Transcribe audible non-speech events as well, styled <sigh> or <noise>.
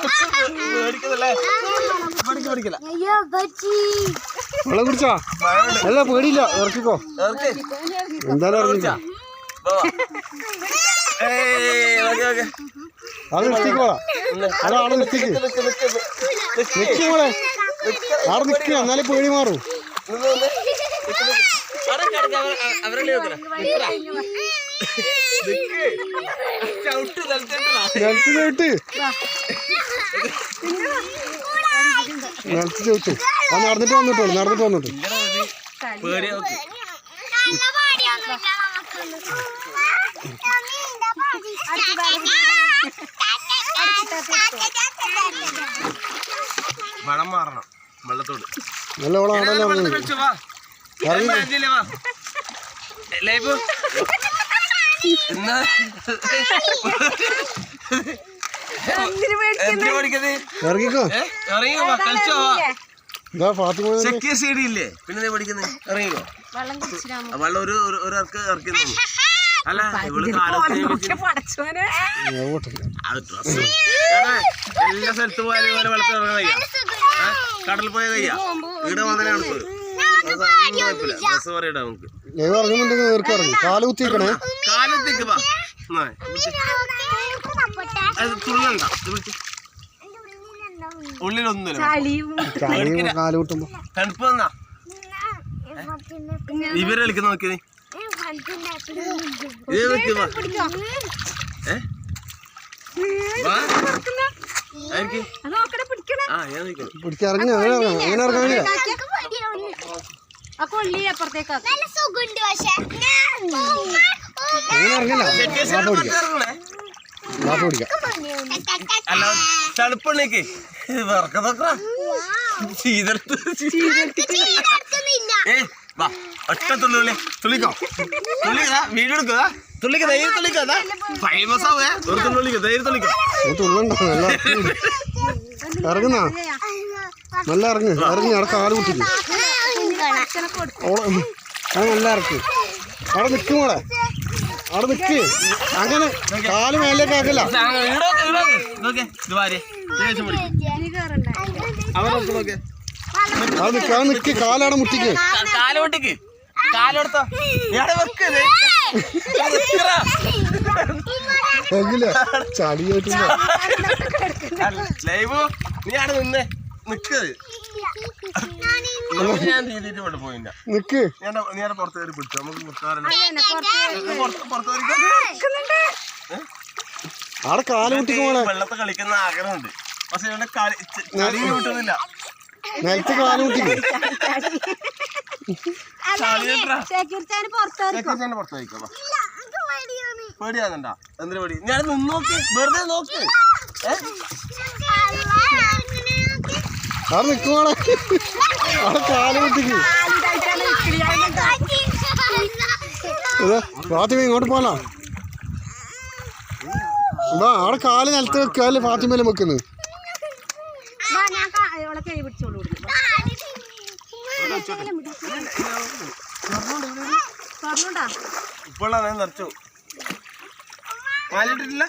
പേടിക്കുന്നില്ലേ പേടിക്ക് പേടിക്കില്ല അയ്യോ ബച്ചി വെള്ളം കുടിച്ചാ? അല്ല പേടിയില്ല ഇറക്കിക്കോ ഇറക്ക്. എന്തായാലും ഇറങ്ങിക്കോ. അത് നിർത്തിക്കോളാ. അവിടെ നിർത്തിക്ക് എന്നാലേ പേടി മാറൂ. നിലത്ത് ചവിട്ട് നിലത്ത് ചവിട്ട് ആ നടന്നിട്ട് വന്നിട്ടോളൂ നടന്നിട്ട് വന്നിട്ട്. വളം മാറണം വെള്ളത്തോട്. നല്ല ഓളം ആടെ വെള്ളത്തിൽ വാ. ഇറങ്ങിയില്ലേ, വാ. ലൈബ് <laughs> എന്നാ? ഇറങ്ങിക്കോ. കളിച്ചോ ഇല്ലേ? പിന്നെ പഠിക്കുന്നത് ഇറങ്ങിക്കോ. വെള്ളം ഒരു ഒരു- ഇറക്ക് അല്ല ഇവൾ എല്ലാ സ്ഥലത്ത് പോയാലും ഇവരെ വെള്ളത്തിൽ ഇറങ്ങാൻ കഴിയാ കടലിൽ പോയ കഴിയാ ഇവിടെ വന്നേ അടുത്ത് ഡ്രസ് പറയടാ നമുക്ക്. കാലുത്തിക്കണേ ഇറങ്ങുന്നുണ്ടെങ്കിൽ ഉള്ളിലൊന്നുമില്ല. തണുപ്പ് വന്നാ? ഇവരെ കളിക്കുന്ന നോക്കി അപ്പുറത്തേക്ക്. പിടിക്കാം ഇറങ്ങണേ അല്ല തണുപ്പണ്ണേക്ക് വിറക്കതൊക്കെ ചീതെടുത്ത് ഏ വാ ഒറ്റ തുള്ളി തുള്ളിക്കോ? തുള്ളിക്കതാ വീഡിയോ എടുക്കുക തുള്ളിക്ക ധൈര്യം തുള്ളിക്കതാ ഫേമസ് ആവേ. ഒരു തുള്ളിക്ക ധൈര്യം തുള്ളിക്കോ. ഇറങ്ങുന്ന? നല്ല ഇറങ്ങ് ഇറങ്ങി അവിടെ കാൽ കുട്ടിക്ക്. ഓളെ നല്ല ഇറക്ക്. അവിടെ നിൽക്കും മോളെ. അവിടെ നിൽക്ക് അങ്ങനെ കാൽ മേലേക്ക് ആക്കില്ല. അവിടെ നിൽക്ക് അവിടെ നിൽക്ക് കാലവിടെ മുട്ടിക്ക്. കാലോട്ടിക്ക് കാലോടത്തോ അല്ല, ലൈവ്? നീ ആണ് നിന്നേ. നിക്കത് ഞാൻ പോയില്ല. നിക്ക്. ഞാൻ നേരെ പുറത്ത് കയറി പിടിച്ചു. നമുക്ക് വെള്ളത്തെ കളിക്കുന്ന ആഗ്രഹമുണ്ട്. പക്ഷെ ഇവന്റെ കളി കളി കിട്ടുന്നില്ല. നിലത്ത് കാൽ. പേടിയാകുന്നുണ്ടാ എന്തിനു പേടി? ഞാൻ നോക്കി നോക്ക്. വെറുതെ നോക്ക്. ഏ? അവിടെ നിൽക്കും മോളെ അവിടെ കാൽ മുട്ടിക്ക് ഇതാ ഫാത്തിമ ഇങ്ങോട്ട് പോലാ എന്താ അവിടെ കാൽ നിലത്ത് വെക്കുക അല്ലേ ഫാത്തിമയിലും വെക്കുന്നത് ഇപ്പോഴാണ് നിറച്ചു. മാലിട്ടിട്ടില്ല